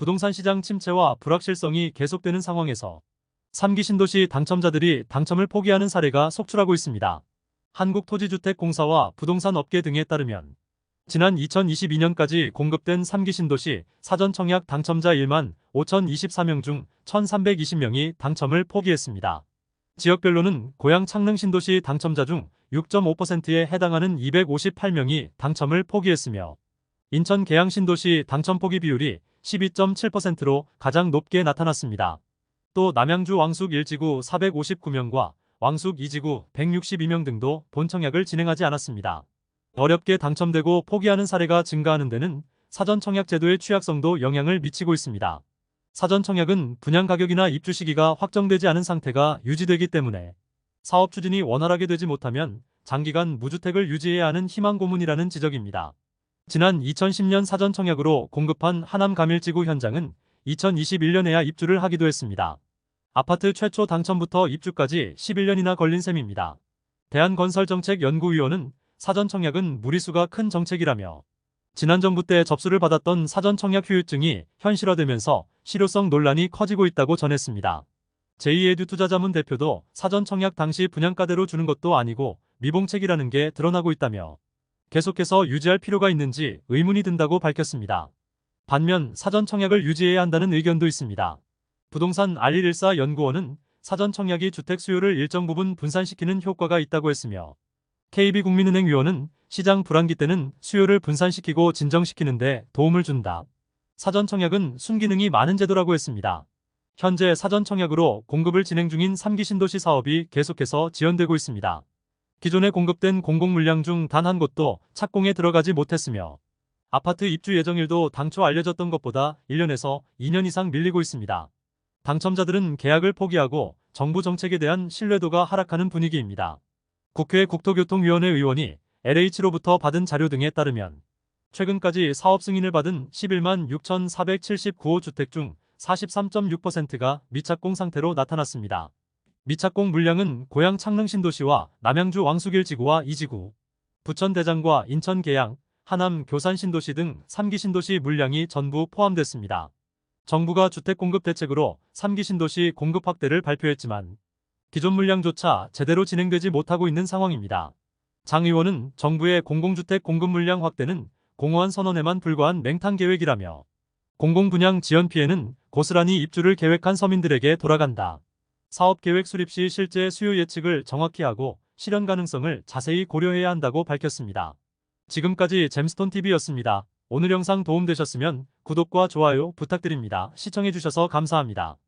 부동산 시장 침체와 불확실성이 계속되는 상황에서 3기 신도시 당첨자들이 당첨을 포기하는 사례가 속출하고 있습니다. 한국토지주택공사와 부동산 업계 등에 따르면 지난 2022년까지 공급된 3기 신도시 사전 청약 당첨자 1만 5,024명 중 1,320명이 당첨을 포기했습니다. 지역별로는 고양 창릉 신도시 당첨자 중 6.5%에 해당하는 258명이 당첨을 포기했으며 인천 계양 신도시 당첨 포기 비율이 12.7%로 가장 높게 나타났습니다. 또 남양주 왕숙 1지구 459명과 왕숙 2지구 162명 등도 본청약을 진행하지 않았습니다. 어렵게 당첨되고 포기하는 사례가 증가하는 데는 사전 청약 제도의 취약성도 영향을 미치고 있습니다. 사전 청약은 분양 가격이나 입주 시기가 확정되지 않은 상태가 유지되기 때문에 사업 추진이 원활하게 되지 못하면 장기간 무주택을 유지해야 하는 희망 고문이라는 지적입니다. 지난 2010년 사전 청약으로 공급한 하남 가밀지구 현장은 2021년에야 입주를 하기도 했습니다. 아파트 최초 당첨부터 입주까지 11년이나 걸린 셈입니다. 대한건설정책연구위원은 사전 청약은 무리수가 큰 정책이라며 지난 정부 때 접수를 받았던 사전 청약 휴유증이 현실화되면서 실효성 논란이 커지고 있다고 전했습니다. 제2에듀 투자자문 대표도 사전 청약 당시 분양가대로 주는 것도 아니고 미봉책이라는 게 드러나고 있다며 계속해서 유지할 필요가 있는지 의문이 든다고 밝혔습니다. 반면 사전 청약을 유지해야 한다는 의견도 있습니다. 부동산 R114 연구원은 사전 청약이 주택 수요를 일정 부분 분산시키는 효과가 있다고 했으며 KB국민은행 위원은 시장 불안기 때는 수요를 분산시키고 진정시키는데 도움을 준다. 사전 청약은 순기능이 많은 제도라고 했습니다. 현재 사전 청약으로 공급을 진행 중인 3기 신도시 사업이 계속해서 지연되고 있습니다. 기존에 공급된 공공 물량 중 단 한 곳도 착공에 들어가지 못했으며 아파트 입주 예정일도 당초 알려졌던 것보다 1년에서 2년 이상 밀리고 있습니다. 당첨자들은 계약을 포기하고 정부 정책에 대한 신뢰도가 하락하는 분위기입니다. 국회 국토교통위원회 의원이 LH로부터 받은 자료 등에 따르면 최근까지 사업 승인을 받은 11만 6,479호 주택 중 43.6%가 미착공 상태로 나타났습니다. 미착공 물량은 고양 창릉 신도시와 남양주 왕숙일 지구와 이지구, 부천 대장과 인천 계양, 하남 교산 신도시 등 3기 신도시 물량이 전부 포함됐습니다. 정부가 주택 공급 대책으로 3기 신도시 공급 확대를 발표했지만 기존 물량조차 제대로 진행되지 못하고 있는 상황입니다. 장 의원은 정부의 공공주택 공급 물량 확대는 공허한 선언에만 불과한 맹탕 계획이라며 공공분양 지연 피해는 고스란히 입주를 계획한 서민들에게 돌아간다. 사업 계획 수립 시 실제 수요 예측을 정확히 하고 실현 가능성을 자세히 고려해야 한다고 밝혔습니다. 지금까지 잼스톤TV였습니다. 오늘 영상 도움되셨으면 구독과 좋아요 부탁드립니다. 시청해주셔서 감사합니다.